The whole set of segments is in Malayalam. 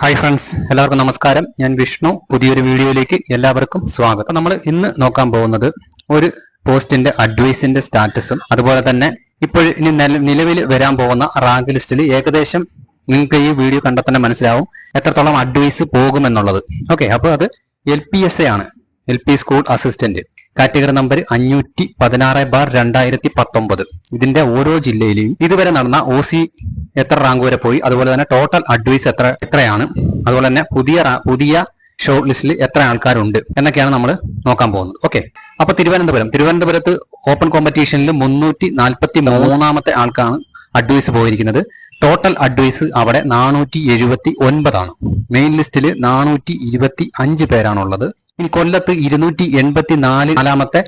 ഹായ് ഫ്രണ്ട്സ് എല്ലാവർക്കും നമസ്കാരം. ഞാൻ വിഷ്ണു. പുതിയൊരു വീഡിയോയിലേക്ക് എല്ലാവർക്കും സ്വാഗതം. നമ്മൾ ഇന്ന് നോക്കാൻ പോകുന്നത് ഒരു പോസ്റ്റിന്റെ അഡ്വൈസിന്റെ സ്റ്റാറ്റസും അതുപോലെ തന്നെ ഇപ്പോൾ ഇനി നിലവിൽ വരാൻ പോകുന്ന റാങ്ക് ലിസ്റ്റിൽ ഏകദേശം നിങ്ങൾക്ക് ഈ വീഡിയോ കണ്ടാൽ തന്നെ മനസ്സിലാവും എത്രത്തോളം അഡ്വൈസ് പോകുമെന്നുള്ളത്. ഓക്കെ അപ്പോൾ അത് എൽ പി എസ് എ ആണ്. L P school assistant. Category number അഞ്ഞൂറ്റി പതിനാറ് ബാർ രണ്ടായിരത്തി പത്തൊമ്പത് ഇതിന്റെ ഓരോ ജില്ലയിലെയും ഇതുവരെ നടന്ന ഒ സി എത്ര റാങ്ക് വരെ പോയി? അതുപോലെ തന്നെ ടോട്ടൽ അഡ്വൈസ് എത്ര എത്രയാണ്? അതുപോലെ തന്നെ പുതിയ പുതിയ ഷോർട്ട് ലിസ്റ്റിൽ എത്ര ആൾക്കാരുണ്ട്? എന്നൊക്കെയാണ് നമ്മൾ നോക്കാൻ പോകുന്നത്. ഓക്കെ അപ്പൊ തിരുവനന്തപുരം. തിരുവനന്തപുരത്ത് ഓപ്പൺ കോമ്പറ്റീഷനിൽ മുന്നൂറ്റി നാൽപ്പത്തി മൂന്നാമത്തെ ആൾക്കാണ് അഡ്വൈസ് പോയിരിക്കുന്നത്. ടോട്ടൽ അഡ്വൈസ് അവിടെ നാനൂറ്റി എഴുപത്തി ഒൻപതാണ് മെയിൻ ലിസ്റ്റിൽ നാനൂറ്റി ഇരുപത്തി അഞ്ച് പേരാണുള്ളത്. ഇനി കൊല്ലത്ത് ഇരുന്നൂറ്റി എൺപത്തി നാല് നാലാമത്തെ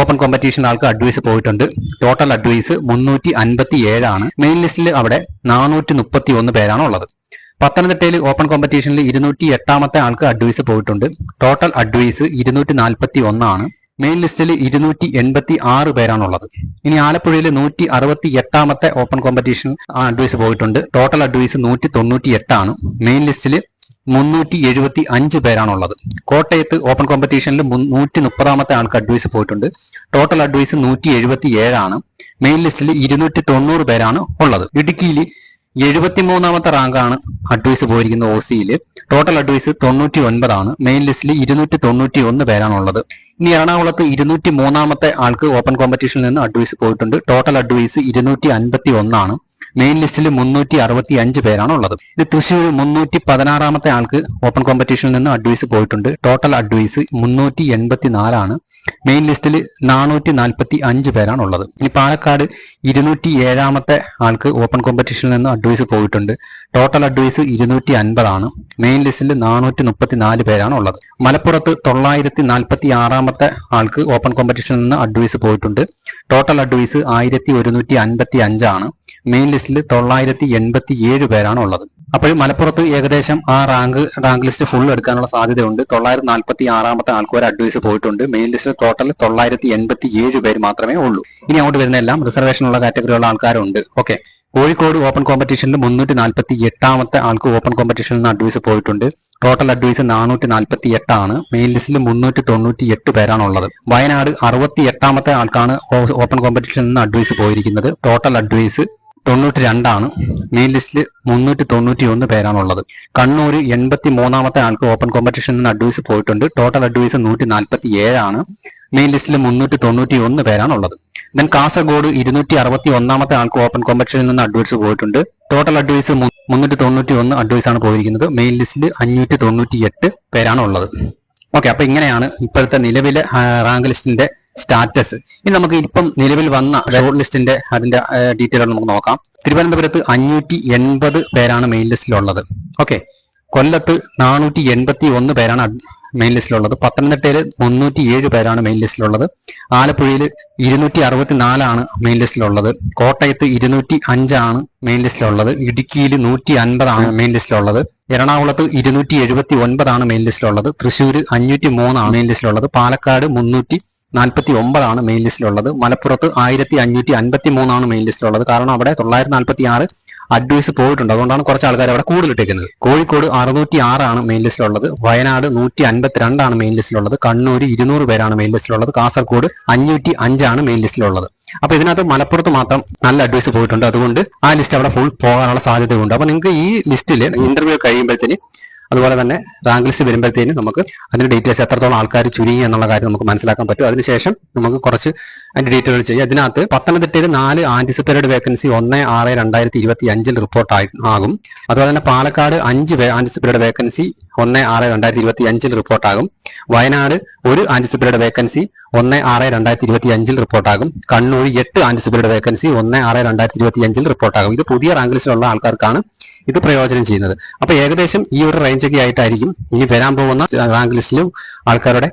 ഓപ്പൺ കോമ്പറ്റീഷൻ ആൾക്ക് അഡ്വൈസ് പോയിട്ടുണ്ട്. ടോട്ടൽ അഡ്വൈസ് മുന്നൂറ്റി അൻപത്തി ഏഴാണ് മെയിൻ ലിസ്റ്റിൽ അവിടെ നാനൂറ്റി മുപ്പത്തി ഒന്ന് പേരാണ് ഉള്ളത് പത്തനംതിട്ടയിൽ ഓപ്പൺ കോമ്പറ്റീഷനിൽ ഇരുന്നൂറ്റി എട്ടാമത്തെ ആൾക്ക് അഡ്വൈസ് പോയിട്ടുണ്ട്. ടോട്ടൽ അഡ്വൈസ് ഇരുന്നൂറ്റി നാൽപ്പത്തി ഒന്നാണ് മെയിൻ ലിസ്റ്റിൽ ഇരുന്നൂറ്റി എൺപത്തി ആറ് പേരാണുള്ളത്. ഇനി ആലപ്പുഴയിൽ നൂറ്റി അറുപത്തി എട്ടാമത്തെ ഓപ്പൺ കോമ്പറ്റീഷൻ അഡ്വൈസ് പോയിട്ടുണ്ട്. ടോട്ടൽ അഡ്വൈസ് നൂറ്റി തൊണ്ണൂറ്റി എട്ടാണ് മെയിൻ ലിസ്റ്റിൽ മുന്നൂറ്റി എഴുപത്തി അഞ്ച് പേരാണുള്ളത്. കോട്ടയത്ത് ഓപ്പൺ കോമ്പറ്റീഷനിൽ നൂറ്റി മുപ്പതാമത്തെ ആൾക്ക് അഡ്വൈസ് പോയിട്ടുണ്ട്. ടോട്ടൽ അഡ്വൈസ് നൂറ്റി എഴുപത്തി ഏഴാണ് മെയിൻ ലിസ്റ്റിൽ ഇരുന്നൂറ്റി തൊണ്ണൂറ് പേരാണ് ഉള്ളത്. ഇടുക്കിയിൽ എഴുപത്തിമൂന്നാമത്തെ റാങ്കാണ് അഡ്വൈസ് പോയിരിക്കുന്നത് ഒ സിയിൽ ടോട്ടൽ അഡ്വൈസ് തൊണ്ണൂറ്റി ഒൻപതാണ് മെയിൻ ലിസ്റ്റിൽ ഇരുന്നൂറ്റി തൊണ്ണൂറ്റി ഒന്ന് പേരാണുള്ളത്. ഇനി എറണാകുളത്ത് ഇരുന്നൂറ്റി മൂന്നാമത്തെ ആൾക്ക് ഓപ്പൺ കോമ്പറ്റീഷനിൽ നിന്ന് അഡ്വൈസ് പോയിട്ടുണ്ട്. ടോട്ടൽ അഡ്വൈസ് ഇരുന്നൂറ്റി അൻപത്തി ഒന്നാണ് മെയിൻ ലിസ്റ്റിൽ മുന്നൂറ്റി അറുപത്തി അഞ്ച് പേരാണ് ഉള്ളത് ഇത് തൃശ്ശൂർ മുന്നൂറ്റി പതിനാറാമത്തെ ആൾക്ക് ഓപ്പൺ കോമ്പറ്റീഷനിൽ നിന്ന് അഡ്വൈസ് പോയിട്ടുണ്ട്. ടോട്ടൽ അഡ്വൈസ് മുന്നൂറ്റി എൺപത്തി നാലാണ് മെയിൻ ലിസ്റ്റിൽ നാനൂറ്റി നാൽപ്പത്തി അഞ്ച് പേരാണ് ഉള്ളത് ഇനി പാലക്കാട് ഇരുന്നൂറ്റി ഏഴാമത്തെ ആൾക്ക് ഓപ്പൺ കോമ്പറ്റീഷനിൽ നിന്ന് അഡ്വൈസ് പോയിട്ടുണ്ട്. ടോട്ടൽ അഡ്വൈസ് ഇരുന്നൂറ്റി അൻപതാണ് മെയിൻ ലിസ്റ്റിൽ നാനൂറ്റി മുപ്പത്തി നാല് പേരാണ് ഉള്ളത്. മലപ്പുറത്ത് തൊള്ളായിരത്തി നാൽപ്പത്തി ആറാമത്തെ ആൾക്ക് ഓപ്പൺ കോമ്പറ്റീഷനിൽ നിന്ന് അഡ്വൈസ് പോയിട്ടുണ്ട്. ടോട്ടൽ അഡ്വൈസ് ആയിരത്തി ഒരുന്നൂറ്റി അൻപത്തി അഞ്ചാണ് മെയിൻ ലിസ്റ്റിൽ തൊള്ളായിരത്തി എൺപത്തി ഏഴ് പേരാണ് ഉള്ളത്. അപ്പോൾ മലപ്പുറത്ത് ഏകദേശം ആ റാങ്ക് റാങ്ക് ലിസ്റ്റ് ഫുൾ എടുക്കാനുള്ള സാധ്യതയുണ്ട്. തൊള്ളായിരത്തി നാൽപ്പത്തി ആറാമത്തെ ആൾക്ക് ഒരു അഡ്വൈസ് പോയിട്ടുണ്ട്. മെയിൻ ലിസ്റ്റിൽ ടോട്ടൽ തൊള്ളായിരത്തി എൺപത്തി ഏഴ് പേര് മാത്രമേ ഉള്ളൂ. ഇനി അങ്ങോട്ട് വരുന്ന എല്ലാം റിസർവേഷൻ ഉള്ള കാറ്റഗറിയുള്ള ആൾക്കാരുണ്ട്. ഓക്കെ കോഴിക്കോട് ഓപ്പൺ കോമ്പറ്റീഷനിൽ മുന്നൂറ്റി നാൽപ്പത്തി എട്ടാമത്തെ ആൾക്ക് ഓപ്പൺ കോമ്പറ്റീഷനിൽ നിന്ന് അഡ്വൈസ് പോയിട്ടുണ്ട്. ടോട്ടൽ അഡ്വൈസ് നാനൂറ്റി നാൽപ്പത്തി എട്ടാണ് മെയിൻ ലിസ്റ്റിൽ മുന്നൂറ്റി തൊണ്ണൂറ്റി എട്ട് പേരാണ് ഉള്ളത് വയനാട് അറുപത്തി എട്ടാമത്തെ ആൾക്കാണ് ഓപ്പൺ കോമ്പറ്റീഷനിൽ നിന്ന് അഡ്വൈസ് പോയിരിക്കുന്നത്. ടോട്ടൽ അഡ്വൈസ് തൊണ്ണൂറ്റി രണ്ടാണ് മെയിൻ ലിസ്റ്റിൽ മുന്നൂറ്റി തൊണ്ണൂറ്റി ഒന്ന് പേരാണുള്ളത്. കണ്ണൂർ എൺപത്തി മൂന്നാമത്തെ ആൾക്ക് ഓപ്പൺ കോമ്പറ്റീഷനിൽ നിന്ന് അഡ്വൈസ് പോയിട്ടുണ്ട്. ടോട്ടൽ അഡ്വൈസ് നൂറ്റി നാൽപ്പത്തി ഏഴാണ് മെയിൻ ലിസ്റ്റിൽ മുന്നൂറ്റി തൊണ്ണൂറ്റി ഒന്ന് പേരാണുള്ളത്. ദെൻ കാസർഗോഡ് ഇരുന്നൂറ്റി അറുപത്തി ഒന്നാമത്തെ ആൾക്ക് ഓപ്പൺ കോമ്പറ്റീഷനിൽ നിന്ന് അഡ്വൈസ് പോയിട്ടുണ്ട്. ടോട്ടൽ അഡ്വൈസ് മുന്നൂറ്റി തൊണ്ണൂറ്റി ഒന്ന് അഡ്വൈസ് ആണ് പോയിരിക്കുന്നത്. മെയിൻ ലിസ്റ്റിൽ അഞ്ഞൂറ്റി തൊണ്ണൂറ്റി എട്ട് പേരാണ് ഉള്ളത്. ഓക്കെ അപ്പൊ ഇങ്ങനെയാണ് ഇപ്പോഴത്തെ നിലവിലെ റാങ്ക് ലിസ്റ്റിന്റെ സ്റ്റാറ്റസ് ഇനി നമുക്ക് ഇപ്പം നിലവിൽ വന്ന ഷോർട്ട് ലിസ്റ്റിന്റെ അതിന്റെ ഡീറ്റെയിൽ നമുക്ക് നോക്കാം. തിരുവനന്തപുരത്ത് അഞ്ഞൂറ്റി എൺപത് പേരാണ് മെയിൻ ലിസ്റ്റിലുള്ളത് ഓക്കെ കൊല്ലത്ത് നാനൂറ്റി എൺപത്തി ഒന്ന് പേരാണ് മെയിൻ ലിസ്റ്റിലുള്ളത് പത്തനംതിട്ടയിൽ മുന്നൂറ്റി ഏഴ് പേരാണ് മെയിൻ ലിസ്റ്റിലുള്ളത് ആലപ്പുഴയിൽ ഇരുന്നൂറ്റി അറുപത്തി നാലാണ് മെയിൻ ലിസ്റ്റിലുള്ളത് കോട്ടയത്ത് ഇരുന്നൂറ്റി അഞ്ചാണ് മെയിൻ ലിസ്റ്റിലുള്ളത് ഇടുക്കിയിൽ നൂറ്റി അൻപതാണ് മെയിൻ ലിസ്റ്റിലുള്ളത് എറണാകുളത്ത് ഇരുന്നൂറ്റി എഴുപത്തി ഒൻപതാണ് മെയിൻ ലിസ്റ്റിലുള്ളത് തൃശ്ശൂർ അഞ്ഞൂറ്റി മൂന്നാണ് മെയിൻ ലിസ്റ്റിലുള്ളത് പാലക്കാട് മുന്നൂറ്റി നാൽപ്പത്തി ഒമ്പതാണ് മെയിൻ ലിസ്റ്റിലുള്ളത് മലപ്പുറത്ത് ആയിരത്തി അഞ്ഞൂറ്റി അൻപത്തി മൂന്നാണ് മെയിൻ ലിസ്റ്റിലുള്ളത് കാരണം അവിടെ തൊള്ളായിരത്തി നാൽപ്പത്തി ആറ് അഡ്വൈസ് പോയിട്ടുണ്ട്? അതുകൊണ്ടാണ് കുറച്ച് ആൾക്കാർ അവിടെ കൂടുതലിട്ടേക്കുന്നത് കോഴിക്കോട് അറുന്നൂറ്റി ആറാണ് മെയിൻ ലിസ്റ്റിലുള്ളത് വയനാട് നൂറ്റി അൻപത്തിരണ്ടാണ് മെയിൻ ലിസ്റ്റിലുള്ളത് കണ്ണൂർ ഇരുന്നൂറ് പേരാണ് മെയിൻ ലിസ്റ്റിലുള്ളത് കാസർഗോഡ് അഞ്ഞൂറ്റി അഞ്ചാണ് മെയിൻ ലിസ്റ്റിലുള്ളത് അപ്പൊ ഇതിനകത്ത് മലപ്പുറത്ത് മാത്രം നല്ല അഡ്വൈസ് പോയിട്ടുണ്ട്. അതുകൊണ്ട് ആ ലിസ്റ്റ് അവിടെ ഫുൾ പോകാനുള്ള സാധ്യതയുണ്ട്. അപ്പൊ നിങ്ങൾക്ക് ഈ ലിസ്റ്റിൽ ഇന്റർവ്യൂ കഴിയുമ്പോഴത്തേന് അതുപോലെ തന്നെ റാങ്ക് ലിസ്റ്റ് വരുമ്പോഴത്തേനും നമുക്ക് അതിന്റെ ഡീറ്റെയിൽസ് എത്രത്തോളം ആൾക്കാർ ചുരുങ്ങി എന്നുള്ള കാര്യം നമുക്ക് മനസ്സിലാക്കാൻ പറ്റും. അതിനുശേഷം നമുക്ക് കുറച്ച് അതിന്റെ ഡീറ്റെയിൽസ് ചെയ്യാം. ഇതിനകത്ത് പത്തനംതിട്ടയിൽ നാല് ആന്റിസിപ്പേറ്റഡ് വേക്കൻസി ഒന്ന് ആറ് രണ്ടായിരത്തി ഇരുപത്തി അഞ്ചിൽ റിപ്പോർട്ട് ആകും. അതുപോലെ തന്നെ പാലക്കാട് അഞ്ച് ആന്റിസിപ്പേറ്റഡ് വേക്കൻസി ഒന്ന് ആറ് രണ്ടായിരത്തി ഇരുപത്തി അഞ്ചിൽ റിപ്പോർട്ടാകും വയനാട് ഒരു ആന്റിസിപ്പേറ്റഡ് വേക്കൻസി ഒന്ന് ആറ് രണ്ടായിരത്തി ഇരുപത്തി അഞ്ചിൽ റിപ്പോർട്ടാകും. കണ്ണൂർ എട്ട് ആന്റിസിപ്പേറ്റഡ് വേക്കൻസി ഒന്ന് ആറ് രണ്ടായിരത്തി ഇരുപത്തി അഞ്ചിൽ റിപ്പോർട്ടാകും. ഇത് പുതിയ റാങ്ക് ലിസ്റ്റിലുള്ള ആൾക്കാർക്കാണ് ഇത് പ്രയോജനം ചെയ്യുന്നത്. അപ്പൊ ഏകദേശം ഈ ഒരു റേഞ്ച് ഒക്കെ ആയിട്ടായിരിക്കും ഇനി വരാൻ പോകുന്ന റാങ്ക് ലിസ്റ്റിലും ആൾക്കാരുടെ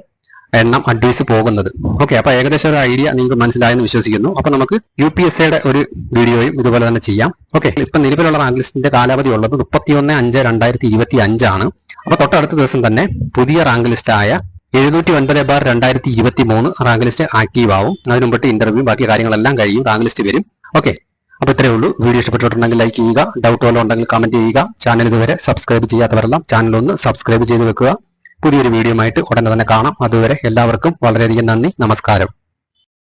എണ്ണം അഡ്വൈസ് പോകുന്നത്. ഓക്കെ അപ്പൊ ഏകദേശം ഒരു ഐഡിയ നിങ്ങൾക്ക് മനസ്സിലായെന്ന് വിശ്വസിക്കുന്നു. അപ്പൊ നമുക്ക് യു പി എസ് സിയുടെ ഒരു വീഡിയോയും ഇതുപോലെ തന്നെ ചെയ്യാം. ഓക്കെ ഇപ്പൊ നിലവിലുള്ള റാങ്ക് ലിസ്റ്റിന്റെ കാലാവധി ഉള്ളത് മുപ്പത്തിയൊന്ന് അഞ്ച് രണ്ടായിരത്തി ഇരുപത്തി അഞ്ചാണ് അപ്പൊ തൊട്ടടുത്ത ദിവസം തന്നെ പുതിയ റാങ്ക് ലിസ്റ്റായ എഴുന്നൂറ്റി ഒൻപത് ബാർ രണ്ടായിരത്തി ഇരുപത്തി മൂന്ന് റാങ്ക് ലിസ്റ്റ് ആക്റ്റീവ് ആവും അതിന് മുമ്പിട്ട് ഇന്റർവ്യൂ ബാക്കി കാര്യങ്ങളെല്ലാം കഴിയും. റാങ്ക് ലിസ്റ്റ് വരും. ഓക്കെ അപ്പൊ ഇത്രയേ ഉള്ളൂ. വീഡിയോ ഇഷ്ടപ്പെട്ടിട്ടുണ്ടെങ്കിൽ ലൈക്ക് ചെയ്യുക. ഡൗട്ട് വല്ലതും ഉണ്ടെങ്കിൽ കമന്റ് ചെയ്യുക. ചാനൽ ഇതുവരെ സബ്സ്ക്രൈബ് ചെയ്യാത്തവരെല്ലാം ചാനൽ ഒന്ന് സബ്സ്ക്രൈബ് ചെയ്ത് വെക്കുക. പുതിയൊരു വീഡിയോ ആയിട്ട് ഉടനെ തന്നെ കാണാം. അതുവരെ എല്ലാവർക്കും വളരെയധികം നന്ദി. നമസ്കാരം.